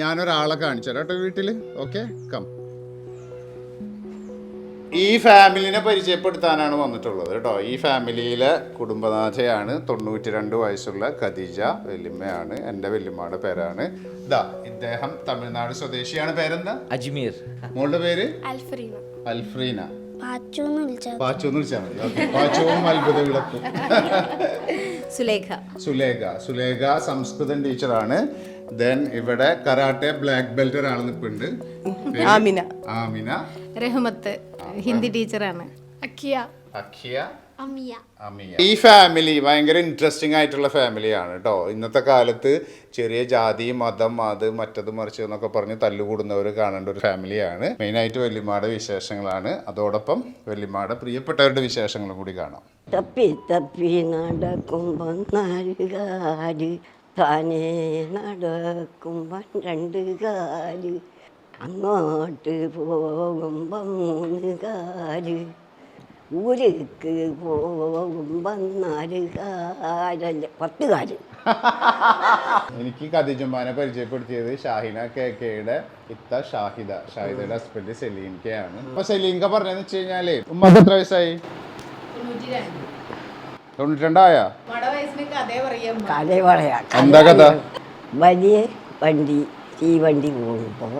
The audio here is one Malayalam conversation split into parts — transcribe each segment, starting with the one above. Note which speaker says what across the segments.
Speaker 1: ഞാനൊരാളെ കാണിച്ചു തരാം കേട്ടോ വീട്ടിൽ ഓക്കെ കം ഈ ഫാമിലിനെ പരിചയപ്പെടുത്താനാണ് വന്നിട്ടുള്ളത് കേട്ടോ. ഈ ഫാമിലിയിലെ കുടുംബനാഥയാണ് തൊണ്ണൂറ്റി രണ്ട് വയസ്സുള്ള ഖദീജ വെല്ലുമ്മയാണ് എന്റെ വെല്ലുമ്മയുടെ പേരാണ്. ഇതാ ഇദ്ദേഹം തമിഴ്നാട് സ്വദേശിയാണ്. പേരെന്താ?
Speaker 2: അജ്മീർ.
Speaker 1: മോളുടെ പേര്?
Speaker 3: അൽഫ്രീന
Speaker 1: അൽഫ്രീന
Speaker 3: പാച്ചോന്ന് വിളിച്ചാൽ
Speaker 1: പാച്ചു എന്ന് വിളിച്ചാൽ മതി. ഓക്കെ പാച്ചുവും അത്ഭുത വിളക്കും
Speaker 4: സുലേഖ.
Speaker 1: സുലേഖ. സുലേഖ സംസ്കൃതം ടീച്ചറാണ്. ദെൻ ഇവിടെ കരാട്ടെ ബ്ലാക്ക് ബെൽറ്റ് ഒരാൾ നിൽപ്പുണ്ട്
Speaker 4: ആമിന.
Speaker 1: ആമിന.
Speaker 4: റഹ്മത്ത് ഹിന്ദി ടീച്ചറാണ്.
Speaker 3: അക്കിയ
Speaker 1: അഖിയ.
Speaker 3: അമിയ.
Speaker 1: ഈ ഫാമിലി ഭയങ്കര ഇൻട്രസ്റ്റിംഗ് ആയിട്ടുള്ള ഫാമിലിയാണ് കേട്ടോ ഇന്നത്തെ കാലത്ത് ചെറിയ ജാതി മതം അത് മറ്റത് മറിച്ച് എന്നൊക്കെ പറഞ്ഞ് തല്ലുകൂടുന്നവർ കാണേണ്ട ഒരു ഫാമിലിയാണ് മെയിനായിട്ട് വല്യമ്മയുടെ വിശേഷങ്ങളാണ്. അതോടൊപ്പം വല്യമ്മയുടെ പ്രിയപ്പെട്ടവരുടെ വിശേഷങ്ങളും കൂടി കാണാം.
Speaker 5: തപ്പി തപ്പി നടക്കും താനേ നടക്കുമ്പം രണ്ട് കാൽ. അങ്ങോട്ട് പോകുമ്പം മൂന്ന് കാൽ. ഊരിക്ക് പോകുമ്പം നാല് കാലല്ല? പത്ത് കാൽ.
Speaker 1: എനിക്ക് കഥിജുമ്മാനെ പരിചയപ്പെടുത്തിയത് ഷാഹിന കെ കെയുടെ ഇത്ത ഷാഹിദ. ഷാഹിദയുടെ ഹസ്ബൻഡ് സെലീൻ കെ ആണ്. അപ്പൊ സെലീൻ കെ പറഞ്ഞതെന്ന് വെച്ച് കഴിഞ്ഞാൽ ഉമ്മക്ക് എത്ര വയസ്സായി? തൊണ്ണൂറ്റി രണ്ടായ
Speaker 4: അതേ പറയാം
Speaker 5: കഥ പറയാം
Speaker 1: എന്താ കഥ
Speaker 5: വലിയ വണ്ടി തീവണ്ടി പോകുമ്പോൾ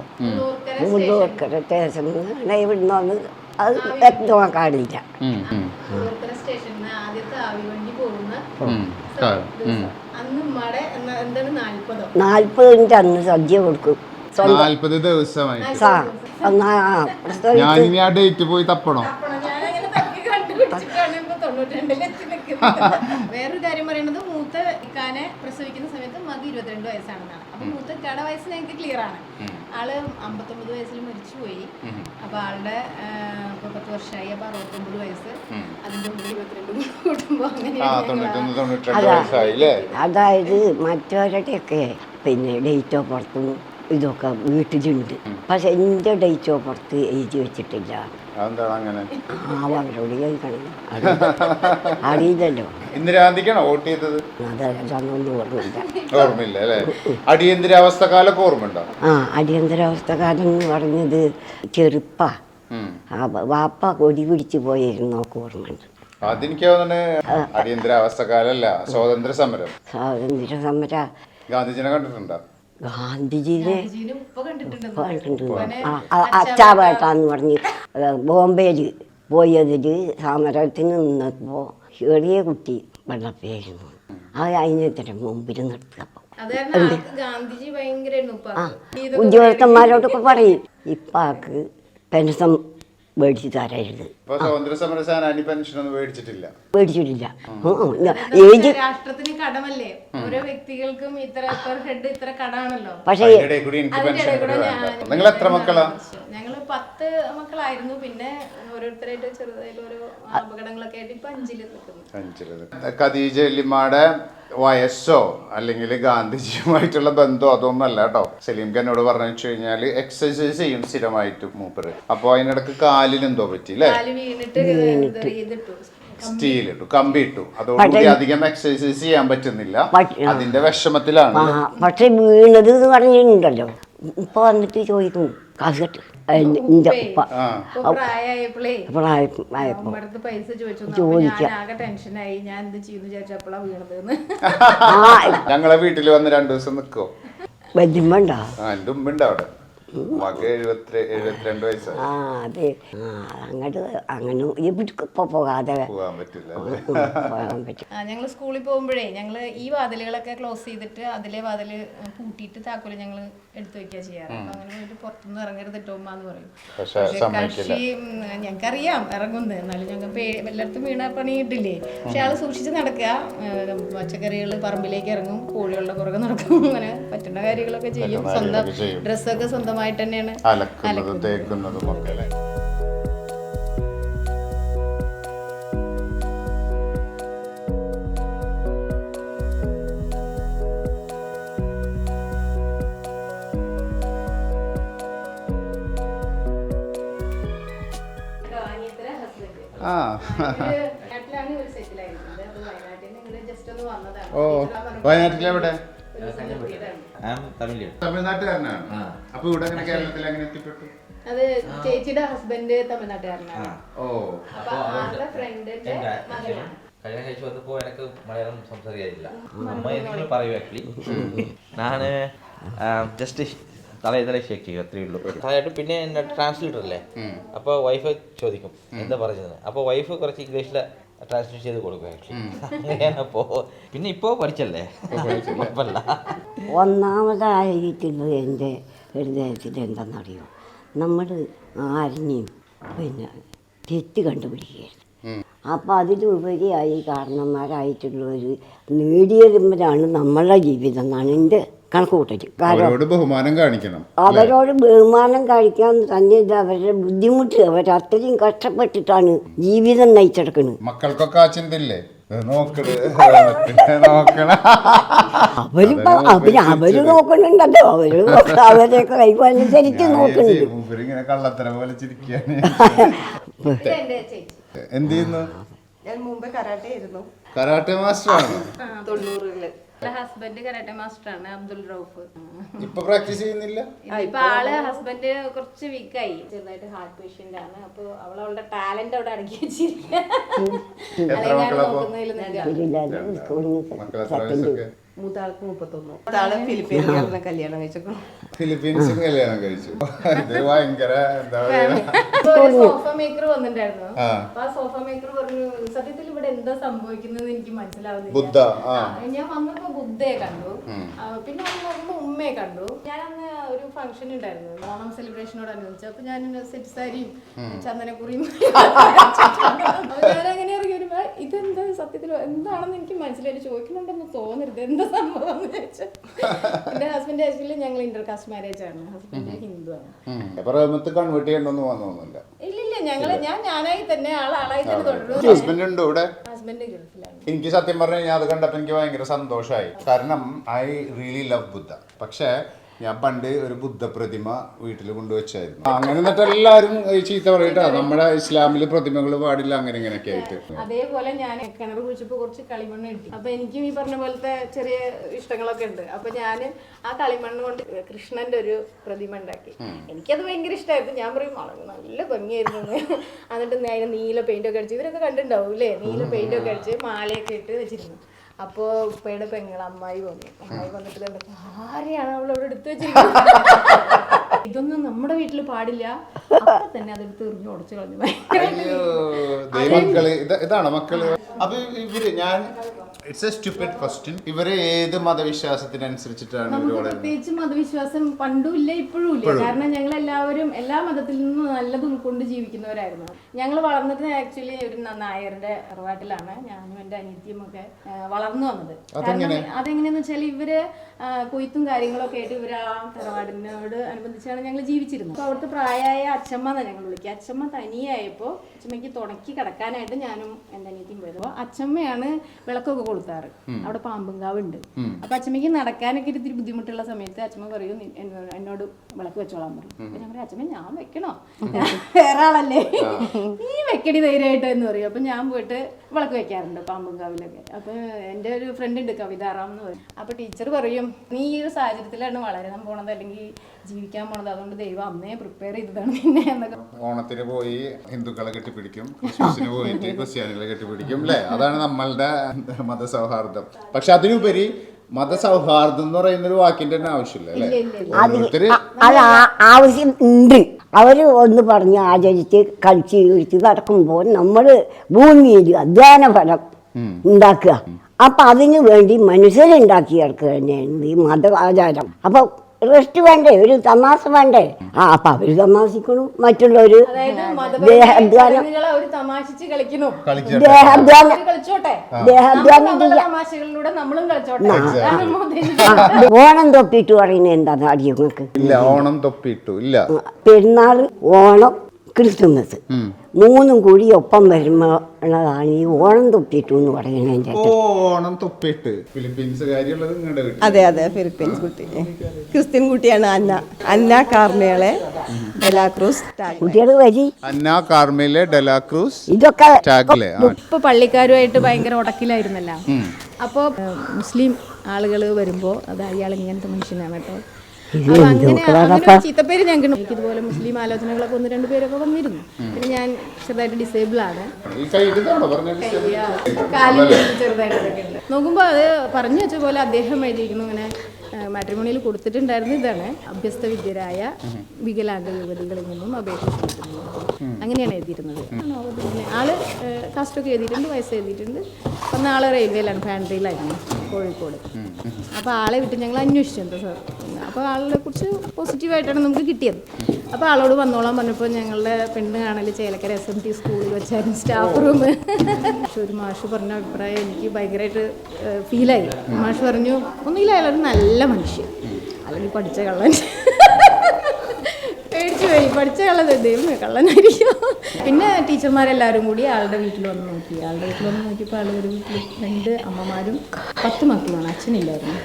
Speaker 5: മൂന്നൂർക്കര സ്റ്റേഷനിൽ ഇവിടുന്ന് വന്ന് അത് വ്യക്തമാ കാണില്ല.
Speaker 1: ഉം.
Speaker 4: അന്ന്
Speaker 5: സദ്യ കൊടുക്കും. പ്രസവിച്ച്
Speaker 1: ഞാനിനി ആ ഡേറ്റ് പോയി തപ്പണോ?
Speaker 4: വേറൊരു കാര്യം പറയുന്നത് മൂത്ത ഇക്കാനെ പ്രസവിക്കുന്ന സമയത്ത് മതി ഇരുപത്തിരണ്ട് വയസ്സാണെന്നാണ്. അപ്പൊ മൂത്ത ഇക്കാടെ വയസ്സ് ഞങ്ങൾക്ക് ക്ലിയർ ആണ്. ആൾ അമ്പത്തൊമ്പത് വയസ്സിൽ മരിച്ചുപോയി അപ്പൊ ആളുടെ ഇപ്പൊ പത്ത് വർഷമായി അപ്പൊ അറുപത്തൊമ്പത് വയസ്സ്. അതിന്റെ ഉള്ളിൽ ഇരുപത്തിരണ്ട് കൂട്ടുമ്പോ
Speaker 5: അതായത് മറ്റവരുടെയൊക്കെ പിന്നെ ഡേറ്റ് ഓഫ് ബർത്തും ഇതൊക്കെ വീട്ടിലുണ്ട്. പക്ഷെ എന്റെ ഡേറ്റ് ഓഫ് ബർത്ത് എഴുതി വെച്ചിട്ടില്ല.
Speaker 1: അതെന്താണ് അങ്ങനെ?
Speaker 5: അറിയില്ലല്ലോ.
Speaker 1: ഇന്ദിരാഗാന്ധിക്കാണോ വോട്ട് ചെയ്തത്?
Speaker 5: അതൊന്നും ഓർമ്മയില്ല.
Speaker 1: ഓർമ്മയില്ല അല്ലേ? അടിയന്തരാവസ്ഥ കാലൊക്കെ ഓർമ്മയുണ്ടോ?
Speaker 5: ആ അടിയന്തരാവസ്ഥക്കാരൻ എന്ന് പറഞ്ഞത് ചെറുപ്പാ. വാപ്പ കൊടി പിടിച്ച് പോയിരുന്നു ഓർമ്മയുണ്ട്.
Speaker 1: അതെനിക്ക് അടിയന്തരാവസ്ഥ കാലല്ല സ്വാതന്ത്ര്യ സമരം
Speaker 5: സ്വാതന്ത്ര്യ സമര
Speaker 1: ഗാന്ധിജിനെ കണ്ടിട്ടുണ്ടോ?
Speaker 5: ഗാന്ധിജിനെ ആ അച്ചാവേട്ടാന്ന് പറഞ്ഞ് ബോംബെയിൽ പോയതിൽ സമരത്തിന് നിന്നപ്പോൾ ചെറിയ കുട്ടി വെള്ളപ്പേരുന്നു. അത് അതിനെത്തരം മുമ്പിൽ
Speaker 4: നിർത്തിയപ്പോൾ
Speaker 5: ഉദ്യോഗസ്ഥന്മാരോടൊക്കെ പറയും ഇപ്പാക്ക് പെൻഷൻ മേടിച്ച് തരരുത്
Speaker 1: ഇപ്പൊ സ്വാതന്ത്ര്യ സമര സേനാനി പെൻഷൻ ഒന്നും മേടിച്ചിട്ടില്ല.
Speaker 5: മേടിച്ചിട്ടില്ല. ഏജ്
Speaker 4: രാഷ്ട്രത്തിന് കടമല്ലേ? ഓരോ വ്യക്തികൾക്കും ഇത്ര പെർ ഹെഡ് ഇത്ര കടാണല്ലോ
Speaker 5: പക്ഷേ
Speaker 1: അതിന്റെ ഇടയിൽ കൂടി എനിക്ക്
Speaker 4: അതിന്റെ
Speaker 1: പെൻഷൻ
Speaker 4: ഇടയിൽ കൂടെ
Speaker 1: വേണ്ട
Speaker 4: ഞാൻ-
Speaker 1: നിങ്ങൾ എത്ര മക്കളാ?
Speaker 4: ഞങ്ങൾ പത്ത് മക്കളായിരുന്നു. പിന്നെ ഓരോരുത്തരായിട്ട് ചെറുതായിട്ട് ഓരോ അപകടങ്ങളൊക്കെ ആയിട്ട് ഇപ്പൊ അഞ്ചിൽ നിൽക്കുന്നു.
Speaker 1: അഞ്ചിൽ ഖദീജ വയസ്സോ അല്ലെങ്കിൽ ഗാന്ധിജിയുമായിട്ടുള്ള ബന്ധമോ അതൊന്നും അല്ല കേട്ടോ. സലീം എന്നോട് പറഞ്ഞു വെച്ച് കഴിഞ്ഞാൽ എക്സസൈസ് ചെയ്യും സ്ഥിരമായിട്ട് മൂപ്പര്. അപ്പോൾ അതിനിടക്ക് കാലിന് എന്തോ പറ്റി അല്ലേ സ്റ്റീൽ ഇട്ടു. കമ്പി ഇട്ടു. അതോടുകൂടി അധികം എക്സസൈസ് ചെയ്യാൻ പറ്റുന്നില്ല. അതിന്റെ വിഷമത്തിലാണ്.
Speaker 5: പക്ഷേ വീണത് പറഞ്ഞിട്ടുണ്ടല്ലോ. ഇപ്പൊ വന്നിട്ട് ചോദിക്കും കാസറ്റ് എന്റെ ഉപ്പ പ്രായമായപ്പോൾ
Speaker 1: ഞങ്ങളെ വീട്ടിൽ വന്ന് രണ്ടു ദിവസം നിൽക്കോ
Speaker 5: വലിയമ്മണ്ടോ
Speaker 1: ആ എന്റെ ഉമ്മയുണ്ട് അവിടെ.
Speaker 5: ആ അതെ. അങ്ങോട്ട് അങ്ങനെ ഇപ്പൊ പോകാതെ
Speaker 1: പോകാൻ
Speaker 5: പറ്റും.
Speaker 4: ഞങ്ങൾ സ്കൂളിൽ പോകുമ്പോഴേ ഞങ്ങൾ ഈ വാതിലുകളൊക്കെ ക്ലോസ് ചെയ്തിട്ട് അതിലെ വാതിൽ പൂട്ടിയിട്ട് താക്കോൽ ഞങ്ങൾ എടുത്തു വെക്കുക ചെയ്യാറ്. അങ്ങനെ പോയിട്ട് പുറത്തുനിന്ന് ഇറങ്ങരുത് കേട്ടോ ഉമ്മ എന്ന് പറയും.
Speaker 1: പക്ഷെ
Speaker 4: ഞങ്ങൾക്കറിയാം ഇറങ്ങുന്നത് എന്നാലും ഞങ്ങൾ പേ എല്ലായിടത്തും വീണ പണി കിട്ടില്ലേ പക്ഷെ അയാൾ സൂക്ഷിച്ച് നടക്കുക പച്ചക്കറികൾ പറമ്പിലേക്ക് ഇറങ്ങും കോഴികളുടെ പുറകെ നടക്കും. അങ്ങനെ പറ്റുന്ന കാര്യങ്ങളൊക്കെ ചെയ്യും. സ്വന്തം
Speaker 1: ഡ്രസ്സൊക്കെ ചെയ്യും.
Speaker 4: സ്വന്തമായിട്ട് തന്നെയാണ്
Speaker 1: അലക്കുന്നതും തേക്കുന്നതും ഒക്കെ അല്ലേ? ആ. ഓ വയനാട്ടിലെവിടെ? തമിഴ്നാട്ടുകാരനാണ്. അപ്പൊ ഇവിടെ അങ്ങനെ കേരളത്തിൽ അങ്ങനെ എത്തിപ്പെട്ടു?
Speaker 4: അത് ചേച്ചിയുടെ ഹസ്ബൻഡ് തമിഴ്നാട്ടുകാരനാണ്.
Speaker 1: ഓ.
Speaker 4: അപ്പൊ ഫ്രണ്ടിന്റെ മകനാണ്
Speaker 2: കല്യാണം കഴിച്ച് വന്നപ്പോ എനിക്ക് മലയാളം സംസാരിക്കാറില്ല അമ്മ എന്തെങ്കിലും പറയൂ ആക്ച്വലി ഞാൻ ജസ്റ്റ് തല ഇതല ഷേക്ക് ചെയ്യും ഉള്ളൂ. പിന്നെ എന്റെ ട്രാൻസ്ലേറ്റർ അല്ലേ? അപ്പോൾ വൈഫ് ചോദിക്കും എന്താ പറഞ്ഞത്? അപ്പോൾ വൈഫ് കുറച്ച് ഇംഗ്ലീഷിൽ ട്രാൻസ്ലേറ്റ് ചെയ്ത് കൊടുക്കും ആക്ച്വലി അങ്ങനെയാണ് അപ്പോൾ പിന്നെ ഇപ്പോ പഠിച്ചല്ലേ? കുഴപ്പമില്ല
Speaker 5: ഒന്നാമതായിട്ടുള്ളത് എന്റെ ഹൃദയത്തിൽ എന്താണെന്നറിയോ നമ്മൾ ആരിനെയും പിന്നെ തെറ്റ് കണ്ടുപിടിക്കുകയാണ് അപ്പോൾ അതിലുപരിയായി കാരണന്മാരായിട്ടുള്ളവർ നേടിയതുമ്പോഴാണ് നമ്മളുടെ ജീവിതം എന്നാണ് എന്റെ കണക്കുകൂട്ടൽ കാരണം
Speaker 1: അവരോട് ബഹുമാനം കാണിക്കണം.
Speaker 5: അവരോട് ബഹുമാനം കാണിക്കാൻ തന്നെ ഇത് അവരുടെ ബുദ്ധിമുട്ട് അവർ അത്രയും കഷ്ടപ്പെട്ടിട്ടാണ് ജീവിതം നയിച്ചെടുക്കുന്നത്.
Speaker 1: മക്കൾക്കൊക്കെ ആ ചിന്തയില്ലേ ഇത് നോക്കണ്. നോക്കണ
Speaker 5: അവരിപ്പോ അവർ അവർ നോക്കണുണ്ടല്ലോ അവർ അവരെയൊക്കെ കൈവനുസരിച്ച് നോക്കുന്നുണ്ട്.
Speaker 1: എന്ത് ചെയ്യുന്നു
Speaker 3: ഞാൻ മുമ്പ് കരാട്ടെ ആയിരുന്നു.
Speaker 1: കരാട്ടെ മാസ്റ്റർ ആണ്
Speaker 3: തൊണ്ണൂറിൽ.
Speaker 4: ഹസ്ബൻഡ് കരാട്ടെ മാസ്റ്റർ ആണ് അബ്ദുൾ റൌഫ്.
Speaker 1: ഇപ്പൊ പ്രാക്ടീസ് ചെയ്യുന്നില്ല?
Speaker 4: ഇപ്പൊ ആൾ ഹസ്ബൻഡ് കുറച്ച് വീക്കായി ചെറുതായിട്ട് ഹാർട്ട് പേഷ്യന്റ് ആണ്. അപ്പൊ അവൾ അവളുടെ ടാലന്റ് അവിടെ അടക്കി വെച്ചിരിക്കുക? നോക്കുന്നതിൽ
Speaker 3: മൂത്താൾക്ക് മുപ്പത്തൊന്നു. മൂത്താൾ ഫിലിപ്പീൻസ് കല്യാണം കഴിച്ചു
Speaker 1: ഫിലിപ്പീൻസിൽ കല്യാണം കഴിച്ചു. ഇത് ഭയങ്കര എന്താ
Speaker 4: സോഫ മേക്കർ വന്നിട്ടുണ്ടായിരുന്നു.
Speaker 1: ആ.
Speaker 4: അപ്പൊ ആ സോഫ മേക്കർ പറഞ്ഞു സത്യത്തിൽ ഇവിടെ എന്താ സംഭവിക്കുന്നത് എനിക്ക് മനസ്സിലാവുന്നില്ല.
Speaker 1: ബുദ്ധ ആ.
Speaker 4: ഞാൻ വന്നപ്പോ ബുദ്ധയെ കണ്ടു. ആ, പിന്നെ അന്ന് ഉമ്മയെ കണ്ടു. ഞാൻ അന്ന് ഒരു ഫംഗ്ഷൻ ഉണ്ടായിരുന്നു. ഓണം സെലിബ്രേഷനോടനുബന്ധിച്ച് അപ്പൊ ഞാൻ സെറ്റ് സാരിയും ചന്ദനക്കുറിയും അപ്പൊ ഇതെന്താ സത്യത്തിൽ എന്താണെന്ന് എനിക്ക് മനസ്സിലായി ചോദിക്കുന്നുണ്ടെന്ന് തോന്നരുത്. എന്താ സംഭവം എന്ന് വെച്ചാൽ എന്റെ ഹസ്ബൻഡ് ആക്ച്വലി ഞങ്ങൾ ഇന്റർകാസ്റ്റ് മാരേജ് ആണ്. ഹസ്ബൻഡ് ഹിന്ദു ആണ്.
Speaker 1: കൺവേർട്ട് ചെയ്യണമെന്ന് തോന്നുന്നില്ല.
Speaker 4: ഇല്ല ഇല്ല. ഞങ്ങൾ ഞാൻ ഞാനായി തന്നെ ആളായി തന്നെ തുടരുന്നു
Speaker 1: ഹസ്ബൻഡ് ഉണ്ട് ഇവിടെ.
Speaker 4: ഹസ്ബൻഡ് ഗൾഫിലാണ്.
Speaker 1: എനിക്ക് സത്യം പറഞ്ഞു കഴിഞ്ഞാൽ അത് കണ്ടപ്പോൾ എനിക്ക് ഭയങ്കര സന്തോഷമായി കാരണം ഐ റിയലി ലവ് ബുദ്ധ പക്ഷേ ഞാൻ പണ്ട് ഒരു ബുദ്ധപ്രതിമ വീട്ടിൽ കൊണ്ടുവച്ചായിരുന്നു. അങ്ങനെ എന്നിട്ട് എല്ലാവരും ചീത്ത പറയട്ടോ നമ്മുടെ ഇസ്ലാമിൽ പ്രതിമകൾ പാടില്ല അങ്ങനെ ഇങ്ങനെയൊക്കെ ആയിട്ട്.
Speaker 4: അതേപോലെ ഞാൻ കിണർ കുഴിച്ചപ്പോ കുറച്ച് കളിമണ്ണ് കിട്ടി. അപ്പൊ എനിക്കും ഈ പറഞ്ഞ പോലത്തെ ചെറിയ ഇഷ്ടങ്ങളൊക്കെ ഉണ്ട്. അപ്പൊ ഞാൻ ആ കളിമണ്ണ് കൊണ്ട് കൃഷ്ണന്റെ ഒരു പ്രതിമ ഉണ്ടാക്കി. എനിക്കത് ഭയങ്കര ഇഷ്ടമായിരുന്നു ഞാൻ പറയും നല്ല ഭംഗിയായിരുന്നു എന്ന്." എന്നിട്ട് നേരെ നീല പെയിന്റ് ഒക്കെ അടിച്ച് ഇവരൊക്കെ കണ്ടിട്ടുണ്ടാവും അല്ലേ നീല പെയിന്റ് ഒക്കെ അടിച്ച് മാലയൊക്കെ ഇട്ട് വെച്ചിരുന്നു. അപ്പോൾ ഉപ്പയുടെ പെങ്ങൾ അമ്മായി വന്നു. അമ്മായി വന്നിട്ട് ആരെയാണ് അവൾ അവിടെ എടുത്തു വെച്ചിരിക്കുന്നത്? ഇതൊന്നും നമ്മുടെ വീട്ടിൽ പാടില്ല. അപ്പൊ തന്നെ അതെടുത്ത് എറിഞ്ഞു ഉടച്ചു കളഞ്ഞു.
Speaker 1: ഇതാണ് മക്കൾ? അപ്പൊ ഇവർ ഞാൻ ഇറ്റ്സ് എ സ്റ്റുപ്പിഡ് ക്വസ്റ്റ്യൻ ഇവർ ഏത് മതവിശ്വാസത്തിനനുസരിച്ചിട്ടാണ്
Speaker 4: പ്രത്യേകിച്ച് മതവിശ്വാസം പണ്ടും ഇല്ല ഇപ്പോഴും ഇല്ല. കാരണം ഞങ്ങൾ എല്ലാവരും എല്ലാ മതത്തിൽ നിന്നും നല്ലത് ഉൾക്കൊണ്ട് ജീവിക്കുന്നവരായിരുന്നു. ഞങ്ങൾ വളർന്നിട്ട് ആക്ച്വലി ഒരു നായരുടെ അറിവാട്ടിലാണ്. ഞാനും എന്റെ അനിയത്തിയും ഒക്കെ വളർന്നു വന്നത്. കാരണം അതെങ്ങനെയാന്ന് വെച്ചാൽ ഇവർ കൊയ്ത്തും കാര്യങ്ങളൊക്കെ ആയിട്ട് ഇവർ ആ തറവാടിനോട് അനുബന്ധിച്ചാണ് ഞങ്ങൾ ജീവിച്ചിരുന്നത്. അപ്പോൾ അവിടുത്തെ പ്രായമായ അച്ഛമ്മ എന്നാണ് ഞങ്ങൾ വിളിക്കുക. അച്ഛമ്മ തനിയായപ്പോൾ അച്ഛമ്മയ്ക്ക് തുണക്കി കിടക്കാനായിട്ട് ഞാനും എന്റെ അനിയത്തിയും പോയത്. അപ്പോൾ അച്ഛമ്മയാണ് വിളക്കൊക്കെ കൊളുത്താറ്. അവിടെ പാമ്പുങ്കാവ് ഉണ്ട് അപ്പൊ അച്ഛമ്മയ്ക്ക് നടക്കാനൊക്കെ ഇത്തിരി ബുദ്ധിമുട്ടുള്ള സമയത്ത് അച്ഛമ്മ പറയും എന്നോട് വിളക്ക് വെച്ചോളാൻ പറയും. അപ്പൊ ഞാൻ പറയും അച്ഛമ്മ ഞാൻ വെക്കണോ? വേറെ ആളല്ലേ? നീ വെക്കടി ധൈര്യമായിട്ട് എന്ന് പറയും. അപ്പൊ ഞാൻ പോയിട്ട് വിളക്ക് വെക്കാറുണ്ട് പാമ്പുങ്കാവിലൊക്കെ അപ്പൊ എന്റെ ഒരു ഫ്രണ്ട് ഉണ്ട് കവിതാറാം എന്ന് പറയും. അപ്പൊ ടീച്ചർ പറയും നീ ഈ ഒരു സാഹചര്യത്തിലാണ് വളരാൻ പോണത് അല്ലെങ്കിൽ ജീവിക്കാൻ പോണത്. അതുകൊണ്ട് ദൈവം അന്നേ പ്രിപ്പയർ ചെയ്തതാണ് പിന്നെ എന്നൊക്കെ.
Speaker 1: ഓണത്തിന് പോയി ഹിന്ദുക്കളെ കെട്ടിപ്പിടിക്കും. ക്രിസ്മസിന് പോയിട്ട് ക്രിസ്ത്യാനികളെ കെട്ടിപ്പിടിക്കും അല്ലേ അതാണ് നമ്മളുടെ മതസൗഹാർദ്ദം. പക്ഷെ അതിനുപരി മതസൗഹാർദ്ദം എന്ന് പറയുന്ന ഒരു വാക്കിന്റെ തന്നെ ആവശ്യമില്ല അല്ലേ
Speaker 5: അത് ആവശ്യം ഉണ്ട്. അവർ ഒന്ന് പറഞ്ഞ് ആചരിച്ച് കളിച്ച് കഴിച്ച് നടക്കുമ്പോൾ നമ്മൾ ഭൂമിയിൽ അധ്വാന ഫലം ഉണ്ടാക്കുക. അപ്പൊ അതിനു വേണ്ടി മനുഷ്യരുണ്ടാക്കിയെടുക്കുക തന്നെയാണ് ഈ മത ആചാരം അപ്പൊ റെസ്റ്റ് വേണ്ടേ? ഒരു തമാശ വേണ്ടേ? ആ അപ്പൊ അവർ തമാശിക്കണു. മറ്റുള്ളവര് ദേഹാധ്വാനം.
Speaker 4: മതപരങ്ങളെ ഒരു തമാശിച്ച് കളിക്കണു
Speaker 1: കളിക്കട്ടെ.
Speaker 5: ദേഹാധ്വാനം. ഓണം തൊപ്പിട്ട് പറയുന്നത് എന്താ അടിയങ്ങൾക്ക്
Speaker 1: ഇല്ല ഓണം തൊപ്പിട്ടു ഇല്ല.
Speaker 5: പെരുന്നാൾ ഓണം ക്രിസ്തുമസ് മൂന്നും കൂടി ഒപ്പം വരുമ്പോഴാണ് ഈ ഓണം തൊപ്പിട്ടു എന്ന് പറയുന്നത്
Speaker 1: ഓണം തൊപ്പിട്ട്. ഫിലിപ്പീൻസ്
Speaker 3: അതെ അതെ ഫിലിപ്പീൻസ് കുട്ടി. ക്രിസ്ത്യൻ കുട്ടിയാണ് അന്ന. അന്ന കാർമേളെ ഡെലാക്രൂസ്
Speaker 5: കുട്ടികൾ വരി.
Speaker 1: അന്ന കാർമേലെ ഡെലാക്രൂസ്
Speaker 5: ഇതൊക്കെ
Speaker 4: ഇപ്പൊ പള്ളിക്കാരുമായിട്ട് ഭയങ്കര ഉടക്കിലായിരുന്നല്ല. അപ്പോ മുസ്ലിം ആളുകൾ വരുമ്പോ അത് അയാൾ ഇങ്ങനത്തെ മനുഷ്യനാണ് കേട്ടോ. അങ്ങനെ അങ്ങനെ ഒരു ചീത്തപ്പേര് ഞാൻ എനിക്ക് ഇതുപോലെ മുസ്ലിം ആലോചനകളൊക്കെ ഒന്ന് രണ്ട് പേരൊക്കെ വന്നിരുന്നു. പിന്നെ ഞാൻ ചെറുതായിട്ട് ഡിസേബിൾ ആണ്. ചെറുതായിട്ടൊക്കെ ഉണ്ട്. നോക്കുമ്പോൾ അത് പറഞ്ഞു വെച്ച പോലെ അദ്ദേഹം എഴുതിയിരിക്കുന്നു. ഇങ്ങനെ മാട്രിമോണിയിൽ കൊടുത്തിട്ടുണ്ടായിരുന്നു ഇതാണ്. അഭ്യസ്ത വിദ്യരായ വികലാംഗ യുവതികളിൽ നിന്നും അപേക്ഷിച്ചിട്ടുണ്ട് അങ്ങനെയാണ് എഴുതിയിരുന്നത്. ആൾ പിന്നെ ആൾ കാസ്റ്റൊക്കെ എഴുതിയിട്ടുണ്ട് വയസ്സ് എഴുതിയിട്ടുണ്ട്. അപ്പം ആൾ റെയിൽവേയിലാണ് ഫാൻട്രിയിലായിരുന്നു കോഴിക്കോട്. അപ്പോൾ ആളെ വിട്ട് ഞങ്ങൾ അന്വേഷിച്ചു എന്താ സാർ? അപ്പോൾ ആളുകളെ കുറിച്ച് പോസിറ്റീവായിട്ടാണ് നമുക്ക് കിട്ടിയത്. അപ്പോൾ ആളോട് വന്നോളാൻ പറഞ്ഞപ്പോൾ ഞങ്ങളുടെ പെണ്ണ് കാണൽ ചേലക്കര എസ് എം ടി സ്കൂളിൽ വെച്ചായിരുന്നു സ്റ്റാഫ് റൂം പക്ഷെ ഒരു മാഷ് പറഞ്ഞ അഭിപ്രായം എനിക്ക് ഭയങ്കരമായിട്ട് ഫീലായി മാഷ് പറഞ്ഞു ഒന്നുമില്ല അയാളൊരു നല്ല മനുഷ്യൻ അല്ലെങ്കിൽ പഠിച്ച കള്ളൻ. പേടിച്ചു പോയി. പഠിച്ച കള്ളത് ദൈവം കള്ളനായിരിക്കും. പിന്നെ ടീച്ചർമാരെല്ലാവരും കൂടി ആളുടെ വീട്ടിൽ വന്ന് നോക്കി. ആളുടെ വീട്ടിൽ വന്ന് നോക്കിയപ്പോൾ ആളുടെ ഒരു വീട്ടിൽ രണ്ട് അമ്മമാരും പത്ത് മക്കളുമാണ്. അച്ഛനില്ലായിരുന്നു.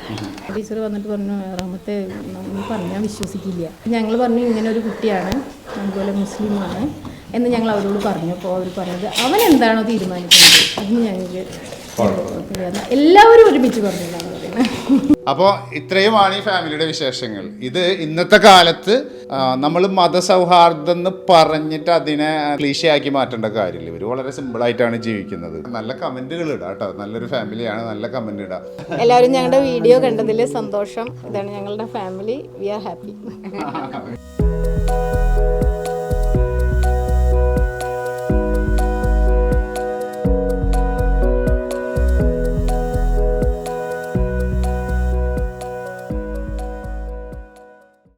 Speaker 4: ടീച്ചർ വന്നിട്ട് പറഞ്ഞു റഹ്മത്തെ നീ പറഞ്ഞാൽ വിശ്വസിക്കില്ല. ഞങ്ങൾ പറഞ്ഞു ഇങ്ങനെ ഒരു കുട്ടിയാണ്. അതുപോലെ മുസ്ലിമാണ്. എന്ന് ഞങ്ങൾ അവരോട് പറഞ്ഞപ്പോൾ അവർ പറഞ്ഞത് അവൻ എന്താണോ തീരുമാനിക്കുന്നത്? അതിന് ഞങ്ങൾക്ക് എല്ലാവരും ഒരുമിച്ച് പറഞ്ഞു. എന്നാണ് പറയുന്നത്
Speaker 1: അപ്പോൾ ഇത്രയുമാണ് ഈ ഫാമിലിയുടെ വിശേഷങ്ങൾ. ഇത് ഇന്നത്തെ കാലത്ത് നമ്മൾ മതസൗഹാർദ്ദം എന്ന് പറഞ്ഞിട്ട് അതിനെ ക്ലീശയാക്കി മാറ്റേണ്ട കാര്യമില്ല. ഇവർ വളരെ സിമ്പിളായിട്ടാണ് ജീവിക്കുന്നത്. നല്ല കമന്റുകൾ ഇടാം കേട്ടോ നല്ലൊരു ഫാമിലിയാണ് നല്ല കമന്റ് ഇടാം.
Speaker 4: എല്ലാവരും ഞങ്ങളുടെ വീഡിയോ കണ്ടതിൽ സന്തോഷം. ഇതാണ് ഞങ്ങളുടെ ഫാമിലി. V are happy.